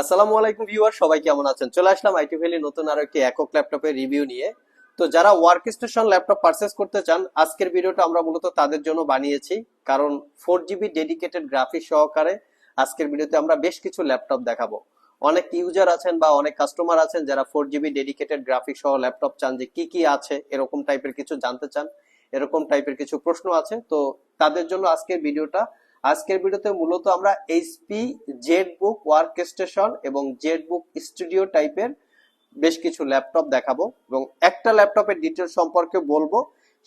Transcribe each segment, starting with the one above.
আসসালামু আলাইকুম ভিউয়ার, সবাই কেমন আছেন? চলে আসলাম আইটি ভ্যালি নতুন আরও একটি একক ল্যাপটপের রিভিউ নিয়ে। তো যারা ওয়ার্ক স্টেশন ল্যাপটপ পারচেস করতে চান, আজকের ভিডিওটা আমরা মূলত তাদের জন্য বানিয়েছি। কারণ ফোর জিবি ডেডিকেটেড গ্রাফিক সহকারে আজকের ভিডিওতে আমরা বেশ কিছু ল্যাপটপ দেখাবো। অনেক ইউজার আছেন বা অনেক কাস্টমার আছেন যারা ফোর জিবি ডেডিকেটেড গ্রাফিক সহ ল্যাপটপ চান যে কি কি আছে, এরকম টাইপের কিছু জানতে চান, এরকম টাইপের কিছু প্রশ্ন আছে। তো তাদের জন্য আজকের ভিডিওটা আজকের ভিডিওতে মূলত আমরা HP Z book work station এবং জেড বুক স্টুডিও টাইপের বেশ কিছু ল্যাপটপ দেখাবো এবং একটা ল্যাপটপের ডিটেল সম্পর্কে বলব,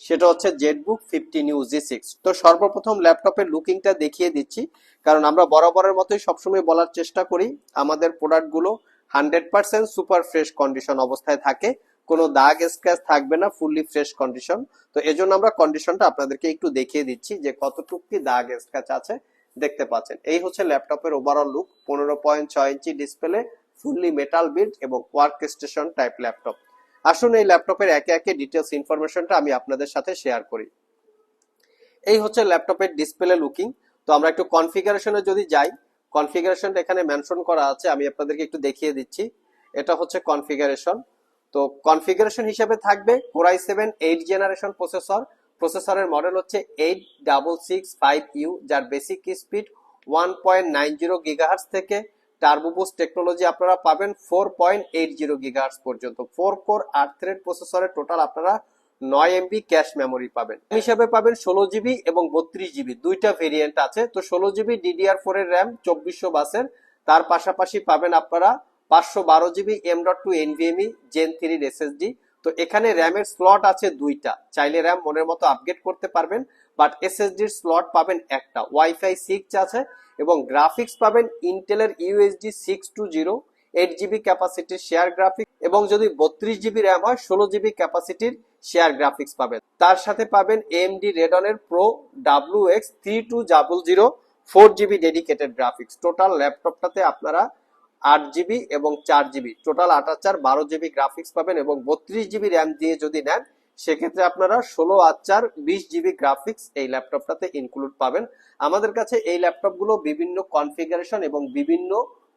সেটা হচ্ছে ZBook fifteen U G six তো সর্বপ্রথম ল্যাপটপের লুকিংটা দেখিয়ে দিচ্ছি, কারণ আমরা বরাবরের মতোই সবসময় বলার চেষ্টা করি, আমাদের প্রোডাক্টগুলো hundred percent super fresh condition অবস্থায় থাকে। কোনো দাগ স্ক্র্যাচ থাকবে না ফুললি ফ্রেশ কন্ডিশন তো এজন্য আমরা কন্ডিশনটা আপনাদেরকে একটু দেখিয়ে দিচ্ছি যে কতটুকু কি দাগ স্ক্র্যাচ আছে দেখতে পাচ্ছেন। এই হচ্ছে ল্যাপটপের ওভারঅল লুক পনেরো পয়েন্ট ছয় inch display fully metal build এবং ওয়ার্ক স্টেশন টাইপ ল্যাপটপ। আসুন এই ল্যাপটপের একে একে ডিটেলস ইনফরমেশনটা আমি আপনাদের সাথে শেয়ার করি। এই হচ্ছে ল্যাপটপের ডিসপ্লে লুকিং তো আমরা একটু কনফিগারেশনে যদি যাই কনফিগারেশনটা এখানে মেনশন করা আছে, আমি আপনাদেরকে একটু দেখিয়ে দিচ্ছি। এটা হচ্ছে কনফিগারেশন তো কনফিগারেশন হিসেবে থাকবে core i seven eight generation processor প্রসেসরের মডেল হচ্ছে eight double six five U যার basic speed one point nine zero gigahertz থেকে টার্বোবুস টেকনোলজি আপনারা পাবেন four point eight zero gigahertz পর্যন্ত। ফোর কোর আট থ্রেড প্রসেসরের টোটাল আপনারা নয় এমবি ক্যাশ মেমোরি পাবেন। হিসাবে পাবেন ষোলো জিবি এবং বত্রিশ জিবি দুইটা ভেরিয়েন্ট আছে। তো ষোলো জিবি ডিডিআর ফোর এর র্যাম চব্বিশশো বাসের। তার পাশাপাশি পাবেন আপনারা পাঁচশো বারো GB M dot two NVMe gen থ্রির এসএসডি তো এখানে র্যামের স্লট আছে দুইটা। চাইলে র্যাম মনের মতো আপগ্রেড করতে পারবেন বাট এসএসডির স্লট পাবেন একটা। ওয়াইফাই সিক্স আছে এবং গ্রাফিক্স পাবেন ইন্টেলের UHD six two zero eight GB ক্যাপাসিটির share graphic এবং যদি বত্রিশ জিবি র্যাম হয়, ষোলো জিবি ক্যাপাসিটির শেয়ার গ্রাফিক্স পাবেন। তার সাথে পাবেন AMD রেডনের pro W X three two double zero four GB dedicated graphics total ল্যাপটপটাতে আপনারা আট জিবি এবং চার জিবি। টোটাল আট চার বারো জিবি গ্রাফিক্স পাবেন এবং বত্রিশ জিবি র্যাম দিয়ে যদি নেন, সেক্ষেত্রে আপনারা ষোলো আর চার বিশ জিবি গ্রাফিক্স এই ল্যাপটপটাতে ইনক্লুড পাবেন। আমাদের কাছে এই ল্যাপটপগুলো বিভিন্ন কনফিগারেশন এবং বিভিন্ন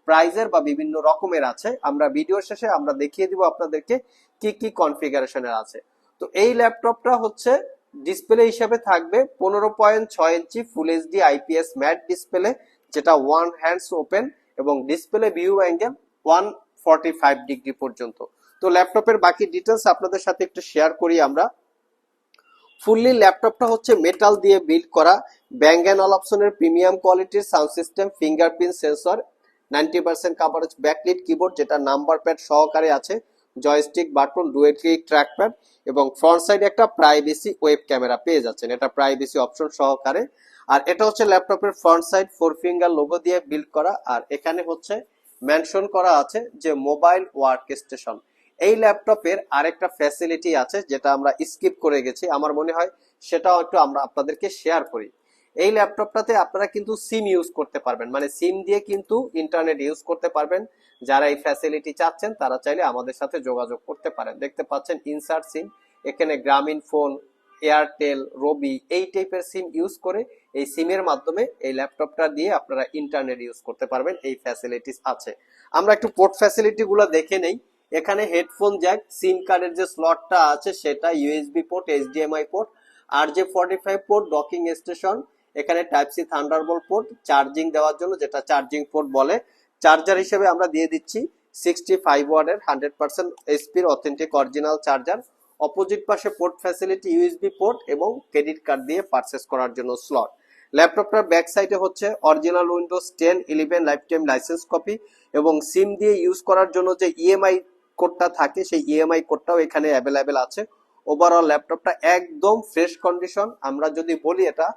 প্রাইজের বা বিভিন্ন রকমের আছে। আমরা ভিডিও শেষে আমরা দেখিয়ে দিব আপনাদেরকে কি কি কনফিগারেশনের আছে। তো এই ল্যাপটপটা হচ্ছে ডিসপ্লে হিসেবে থাকবে পনেরো পয়েন্ট ছয় inch full HD IPS matte display যেটা ওয়ান হ্যান্ডস ওপেন এবং display view angle one five degree পর্যন্ত। তো ল্যাপটপের বাকি ডিটেলস আপনাদের সাথে একটু শেয়ার করি আমরা। ফুললি ল্যাপটপটা হচ্ছে মেটাল দিয়ে বিল্ড করা ব্যাং অ্যান্ড অপশনের প্রিমিয়াম কোয়ালিটির sound system fingerprint sensor ninety percent coverage backlit keyboard যেটা নাম্বার প্যাড সহকারে আছে joystick button duet click trackpad এবং ফ্রন্ট সাইডে একটা প্রাইভেসি ওয়েব ক্যামেরা পেয়ে যাচ্ছেন। এটা প্রাইভেসি অপশন সহকারে। আর এটা হচ্ছে ল্যাপটপের front side four finger logo দিয়ে বিল্ড করা, আর এখানে হচ্ছে মেনশন করা আছে যে মোবাইল ওয়ার্ক স্টেশন এই ল্যাপটপের আরেকটা ফ্যাসিলিটি আছে যেটা আমরা স্কিপ করে গেছি, আমার মনে হয় সেটাও একটু আমরা আপনাদেরকে শেয়ার করি। এই ল্যাপটপটাতে আপনারা কিন্তু সিম ইউজ করতে পারবেন মানে সিম দিয়ে কিন্তু ইন্টারনেট ইউজ করতে পারবেন। যারা এই ফ্যাসিলিটি চাচ্ছেন, তারা চাইলে আমাদের সাথে যোগাযোগ করতে পারেন। দেখতে পাচ্ছেন ইনসার্ট সিম এখানে গ্রামীণ ফোন এয়ারটেল রবি এই টাইপের সিম ইউজ করে এই সিমের মাধ্যমে এই ল্যাপটপটা দিয়ে আপনারা ইন্টারনেট ইউজ করতে পারবেন, এই ফ্যাসিলিটিস আছে। আমরা একটু পোর্ট ফ্যাসিলিটি গুলো দেখে নেই। এখানে হেডফোন জ্যাক সিম কার্ডের যে স্লটটা আছে সেটা ইউএসবি পোর্ট এইচডিএমআই পোর্ট আর যে forty five port docking station এখানে type C thunderbolt port charging দেওয়ার জন্য যেটা চার্জিং পোর্ট বলে। চার্জার হিসেবে আমরা দিয়ে দিচ্ছি সিক্সটি ফাইভ ওয়ার্ডের হান্ড্রেড পার্সেন্ট এসপির অথেন্টিক অরিজিনাল চার্জার অপোজিট পাশে পোর্ট ফ্যাসিলিটি ইউএসবি পোর্ট এবং ক্রেডিট কার্ড দিয়ে পারচেস করার জন্য স্লট ল্যাপটপটার ব্যাক সাইডে হচ্ছে original Windows ten eleven life time licence copy এবং সিম দিয়ে ইউজ করার জন্য যে ইএমআই কোডটা থাকে, সেই ইএমআই কোডটাও এখানে অ্যাভেলেবেল আছে। ওভারঅল ল্যাপটপটা একদম ফ্রেশ কন্ডিশন আমরা যদি বলি এটা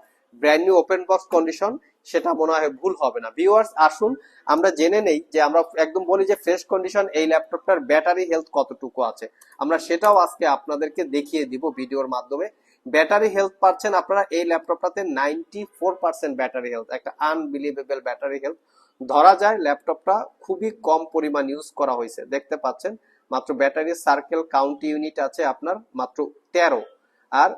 brand new open box condition সেটা মনে হয় ভুল হবে না। ভিউয়ার্স আসুন, আমরা জেনে নেই যে আমরা একদম বলি যে ফ্রেশ কন্ডিশন এই ল্যাপটপটার ব্যাটারি হেলথ কতটুকু আছে। আমরা সেটাও আজকে আপনাদেরকে দেখিয়ে দিব ভিডিওর মাধ্যমে। ব্যাটারি হেলথ পাচ্ছেন আপনারা এই ল্যাপটপটাতে ninety four percent battery health, একটা আনবিলিভেবল ব্যাটারি হেলথ। ধরা যায় ল্যাপটপটা খুবই কম পরিমাণ ইউজ করা হয়েছে, দেখতে পাচ্ছেন। মাত্র ব্যাটারি সার্কেল কাউন্ট ইউনিট আছে আপনার, মাত্র তেরো। আর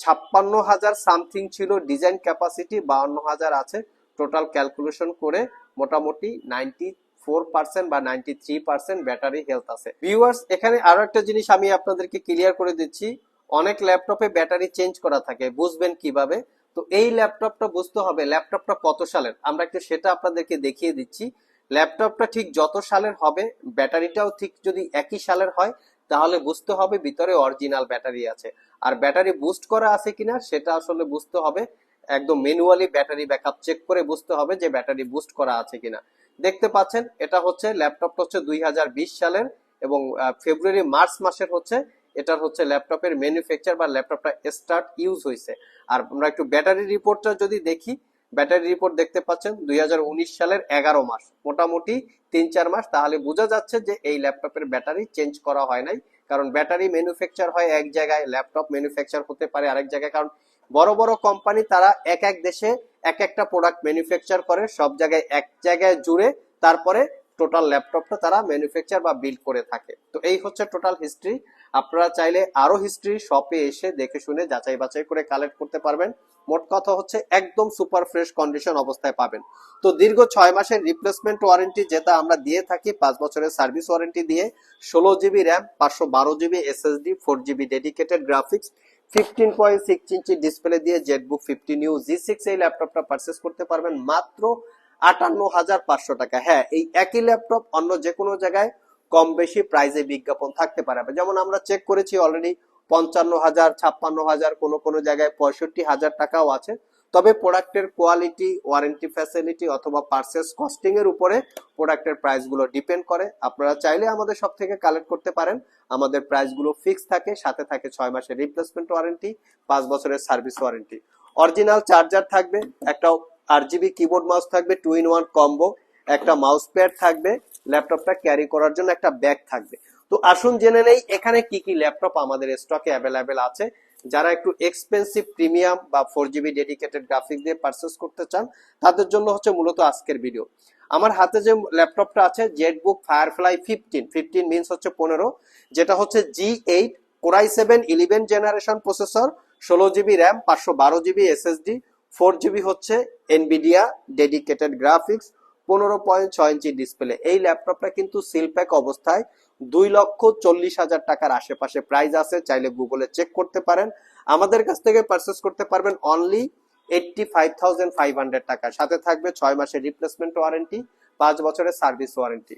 ছাপ্পান্ন হাজার সামথিং ছিল ডিজাইন ক্যাপাসিটি বাউন্ন হাজার আছে টোটাল ক্যালকুলেশন করে মোটামুটি নাইনটি ফোর পার্সেন্ট বা ninety three percent battery health আছে। ভিউয়ার্স এখানে আরও একটা জিনিস আমি আপনাদেরকে ক্লিয়ার করে দিচ্ছি। অনেক ল্যাপটপে ব্যাটারি চেঞ্জ করা থাকে, বুঝবেন কীভাবে? তো এই ল্যাপটপটা বুঝতে হবে, ল্যাপটপটা কত সালের? আমরা একটু সেটা আপনাদেরকে দেখিয়ে দিচ্ছি। ল্যাপটপটা ঠিক যত সালের হবে, ব্যাটারিটাও ঠিক যদি একই সালের হয়, তাহলে বুঝতে হবে ভিতরে অরিজিনাল ব্যাটারি আছে। আর ব্যাটারি বুস্ট করা আছে কিনা, সেটা আসলে বুঝতে হবে। একদম ম্যানুয়ালি ব্যাটারি ব্যাকআপ চেক করে বুঝতে হবে যে ব্যাটারি বুস্ট করা আছে কিনা। দেখতে পাচ্ছেন, এটা হচ্ছে, ল্যাপটপটা হচ্ছে দুই হাজার বিশ সালের এবং ফেব্রুয়ারি মার্চ মাসের হচ্ছে এটার হচ্ছে ল্যাপটপের ম্যানুফ্যাকচার বা ল্যাপটপটা স্টার্ট ইউজ হয়েছে আর আমরা একটু ব্যাটারি রিপোর্টটা যদি দেখি, ব্যাটারি রিপোর্ট দেখতে পাচ্ছেন দুই হাজার উনিশ সালের এগারো মাস। মোটামুটি তিন চার মাস, তাহলে বোঝা যাচ্ছে যে এই ল্যাপটপের ব্যাটারি চেঞ্জ করা হয় নাই। কারণ ব্যাটারি ম্যানুফ্যাকচার হয় এক জায়গায়, ল্যাপটপ ম্যানুফ্যাকচার হতে পারে আরেক জায়গায়। কারণ বড় বড় কোম্পানি, তারা এক এক দেশে এক একটা প্রোডাক্ট ম্যানুফ্যাকচার করে, সব জায়গায় এক জায়গায় জুড়ে তারপরে টোটাল ল্যাপটপটা তারা ম্যানুফ্যাকচার বা বিল্ড করে থাকে। তো এই হচ্ছে টোটাল হিস্ট্রি। আপনারা চাইলে আরও হিস্ট্রি শপে এসে দেখে শুনে যাচাই বাছাই করে কালেক্ট করতে পারবেন। মোট কথা হচ্ছে একদম সুপার ফ্রেশ কন্ডিশন অবস্থায় পাবেন। তো দীর্ঘ ছয় মাসের রিপ্লেসমেন্ট ওয়ারেন্টি যেটা আমরা দিয়ে থাকি, পাঁচ বছরের সার্ভিস ওয়ারেন্টি দিয়ে, ষোলো জিবি র্যাম পাঁচশো বারো GB SSD four GB dedicated graphics fifteen point six inch display দিয়ে Jetbook fifteen U G six এই ল্যাপটপটা পারচেস করতে পারবেন মাত্র আটান্ন হাজার পাঁচশো টাকা। হ্যাঁ এই একই ল্যাপটপ অন্য যে কোনো জায়গায় কম বেশি প্রাইজে বিজ্ঞাপন থাকতে পারে। যেমন আমরা চেক করেছি অলরেডি পঞ্চান্ন হাজার, ছাপ্পান্ন হাজার, কোনো কোনো জায়গায় পঁয়ষট্টি হাজার টাকাও আছে। তবে প্রোডাক্টের কোয়ালিটি ওয়ারেন্টি ফ্যাসিলিটি অথবা পার্সেস কস্টিং এর উপরে প্রোডাক্টের প্রাইসগুলো ডিপেন্ড করে। আপনারা চাইলে আমাদের সব থেকে কালেক্ট করতে পারেন। আমাদের প্রাইসগুলো ফিক্স থাকে, সাথে থাকে ছয় মাসের রিপ্লেসমেন্ট ওয়ারেন্টি পাঁচ বছরের সার্ভিস ওয়ারেন্টি অরিজিনাল চার্জার থাকবে, একটা আর জিবি কিবোর্ড মাউস থাকবে টু ইন ওয়ান কম্বো একটা মাউস প্যাড থাকবে ল্যাপটপটা ক্যারি করার জন্য একটা ব্যাগ থাকবে। তো আসুন জেনে নেই, এখানে কি কি ল্যাপটপ আমাদের স্টকে অ্যাভেলেবেল আছে। যারা একটু এক্সপেন্সিভ প্রিমিয়াম বা ফোর জিবি ডেডিকেটেড গ্রাফিক্স দিয়ে পারচেস করতে চান, তাদের জন্য হচ্ছে মূলত আজকের ভিডিও আমার হাতে যে ল্যাপটপটা আছে Jetbook Firefly fifteen fifteen means হচ্ছে পনেরো, যেটা হচ্ছে G eight core i seven eleven generation processor ষোলো জিবি র্যাম পাঁচশো বারো জিবি এসএসডি ফোর জিবি হচ্ছে এনবিডিয়া ডেডিকেটেড গ্রাফিক্স পনেরো পয়েন্ট ছয় ইঞ্চি ডিসপ্লে এই ল্যাপটপটা কিন্তু সিল প্যাক অবস্থায় দুই লক্ষ চল্লিশ হাজার টাকার আশেপাশে প্রাইস আছে। চাইলে গুগলে চেক করতে পারেন। আমাদের কাছ থেকে পারচেস করতে পারবেন only eighty five thousand five hundred টাকা। সাথে থাকবে ছয় মাসের রিপ্লেসমেন্ট ওয়ারেন্টি পাঁচ বছরের সার্ভিস ওয়ারেন্টি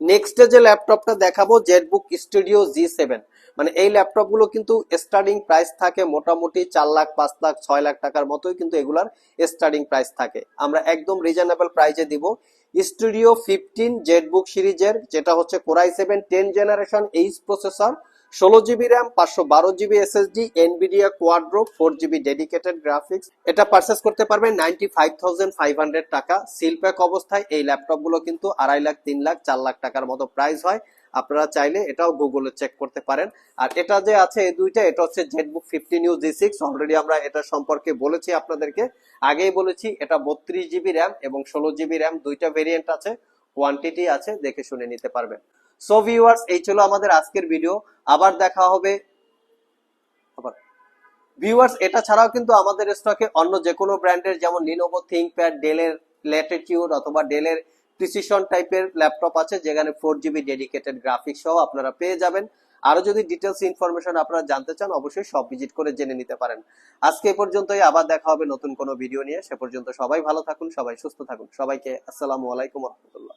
নেক্সট যে ল্যাপটপটা দেখাবো জেটবুক স্টুডিও জি সেভেন মানে এই ল্যাপটপগুলো কিন্তু স্টার্টিং প্রাইস থাকে মোটামুটি চার লাখ, পাঁচ লাখ, ছয় লাখ টাকার মতোই কিন্তু এগুলার স্টার্টিং প্রাইস থাকে। আমরা একদম রিজনেবল প্রাইসে দিব। স্টুডিও ফিফটিন জেটবুক সিরিজের, যেটা হচ্ছে core i seven ten generation H processor ষোলো জিবি র্যাম পাঁচশো বারো GB SSD Nvidia Quadro four GB dedicated graphics এটা পারচেস করতে পারবেন ninety five thousand five hundred টাকা। সিল প্যাক অবস্থায় এই ল্যাপটপগুলো কিন্তু আড়াই লাখ, তিন লাখ, চার লাখ টাকার মতো প্রাইস হয়। আপনারা চাইলে এটাও গুগলে চেক করতে পারেন। আর এটা যে আছে এই দুইটা, এটা হচ্ছে Jetbook fifteen U G six already আমরা এটা সম্পর্কে বলেছি আপনাদেরকে। আগেই বলেছি, এটা বত্রিশ জিবি র্যাম এবং ষোলো জিবি র্যাম দুইটা ভেরিয়েন্ট আছে কোয়ান্টিটি আছে, দেখে শুনে নিতে পারবেন। সো ভিউয়ার্স এই ছিল আমাদের আজকের ভিডিও আবার দেখা হবে। আবার। ভিউয়ার্স এটা ছাড়াও কিন্তু আমাদের স্টকে অন্য যে কোনো ব্র্যান্ডের যেমন লিনোভো থিংকপ্যাড ডেলের ল্যাটিটিউড অথবা ডেলের প্রিসিশন টাইপের ল্যাপটপ আছে, যেখানে ফোর জিবি ডেডিকেটেড গ্রাফিক্স সহ আপনারা পেয়ে যাবেন। আরও যদি ডিটেলস ইনফরমেশন আপনারা জানতে চান, অবশ্যই সব ভিজিট করে জেনে নিতে পারেন। আজকে এ পর্যন্তই, আবার দেখা হবে নতুন কোনো ভিডিও নিয়ে। সে পর্যন্ত সবাই ভালো থাকুন, সবাই সুস্থ থাকুন। সবাইকে আসসালামু আলাইকুম রহমতুল্লাহ।